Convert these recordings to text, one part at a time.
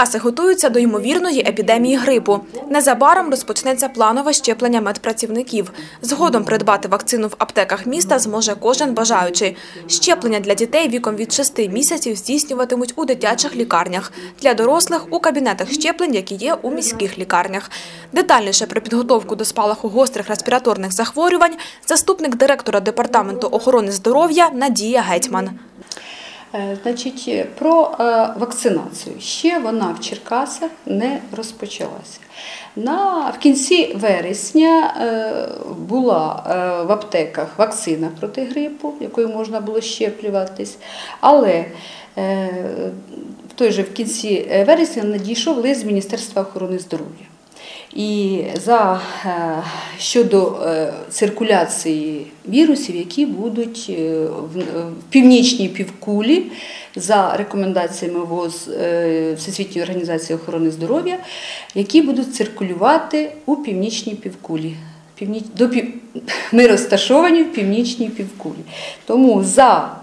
Черкаси готуються до ймовірної епідемії грипу. Незабаром розпочнеться планове щеплення медпрацівників. Згодом придбати вакцину в аптеках міста зможе кожен бажаючий. Щеплення для дітей віком від 6 місяців здійснюватимуть у дитячих лікарнях, для дорослих у кабінетах щеплень, які є у міських лікарнях. Детальніше про підготовку до спалаху гострих респіраторних захворювань заступник директора департаменту охорони здоров'я Надія Гетьман. Е, Значить, про е, вакцинацію ще вона в Черкасах не розпочалася. На, в кінці вересня е, була в аптеках вакцина проти грипу, якою можна було щеплюватись, але в той же в кінці вересня надійшов лист з Міністерства охорони здоров'я. І за е, щодо е, циркуляції вірусів, які будуть е, в північній півкулі, за рекомендаціями ВОЗ Всесвітньої організації охорони здоров'я, які будуть циркулювати у північній півкулі. До. Ми розташовані в північній півкулі. Тому за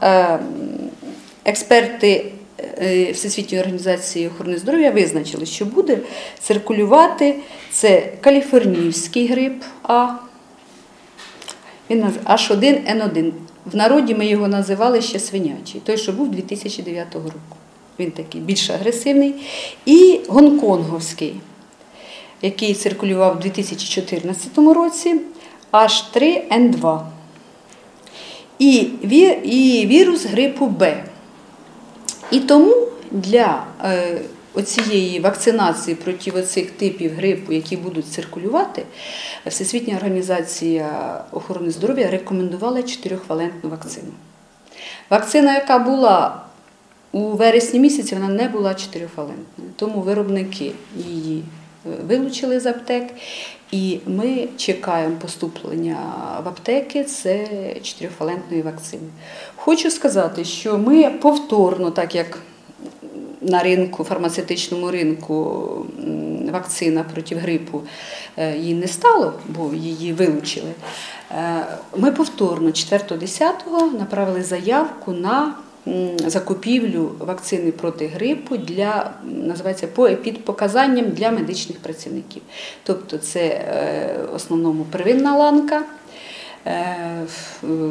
експерти Всесвітньої організації охорони здоров'я визначили, що буде циркулювати це каліфорнійський грип А, він H1N1. В народі ми його називали ще свинячий, той, що був 2009 року. Він такий більш агресивний. І гонконговський, який циркулював у 2014 році, H3N2. І вірус грипу Б. І тому для е, оцієї вакцинації проти оцих типів грипу, які будуть циркулювати, Всесвітня організація охорони здоров'я рекомендувала чотирьохвалентну вакцину. Вакцина, яка була у вересні місяці, вона не була чотирьохвалентною, тому виробники її вилучили з аптек. І ми чекаємо поступлення в аптеки це чотирьохвалентної вакцини. Хочу сказати, що ми повторно, так як на ринку, фармацевтичному ринку вакцина проти грипу е, її не стало, бо її вилучили. Е, Ми повторно 4.10 направили заявку на закупівлю вакцини проти грипу для називається по епідпоказанням для медичних працівників. Тобто це е, в основному первинна ланка. Е,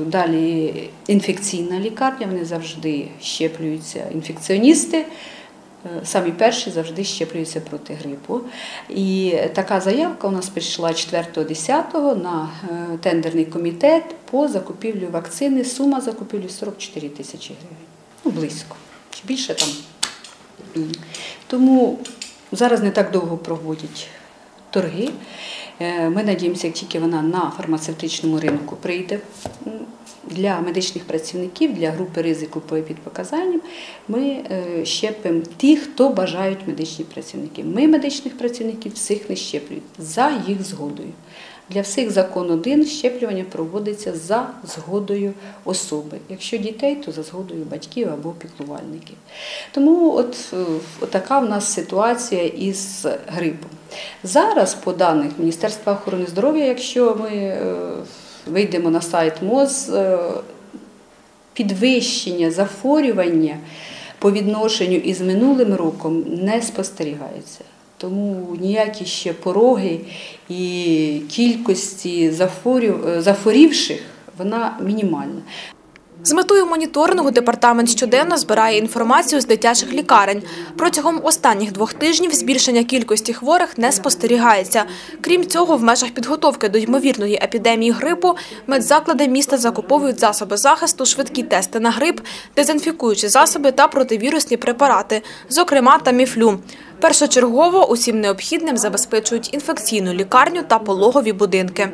Далі інфекційна лікарня, вони завжди щеплюються інфекціоністи. Е, Самі перші завжди щеплюються проти грипу. І така заявка у нас прийшла 4.10 на е, тендерний комітет по закупівлю вакцини. Сума закупівлі 44 тисячі гривень. Ну, близько. Чи більше там. Тому зараз не так довго проводять торги. Е, Ми надіємося, як тільки вона на фармацевтичному ринку прийде для медичних працівників, для групи ризику по підпоказанням, ми е, щепимо тих, хто бажають медичні працівники. Ми медичних працівників всіх не щеплюють за їх згодою. Для всіх закон один щеплювання проводиться за згодою особи. Якщо дітей, то за згодою батьків або піклувальників. Тому от, е, от така в нас ситуація із грипом. Зараз, по даних Міністерства охорони здоров'я, якщо ми е, вийдемо на сайт МОЗ, е, підвищення захворювання по відношенню із минулим роком не спостерігається. Тому ніякі ще пороги і кількості е, захворівших вона мінімальна. З метою моніторингу департамент щоденно збирає інформацію з дитячих лікарень. Протягом останніх двох тижнів збільшення кількості хворих не спостерігається. Крім цього, в межах підготовки до ймовірної епідемії грипу медзаклади міста закуповують засоби захисту, швидкі тести на грип, дезінфікуючі засоби та противірусні препарати, зокрема таміфлю. Першочергово усім необхідним забезпечують інфекційну лікарню та пологові будинки.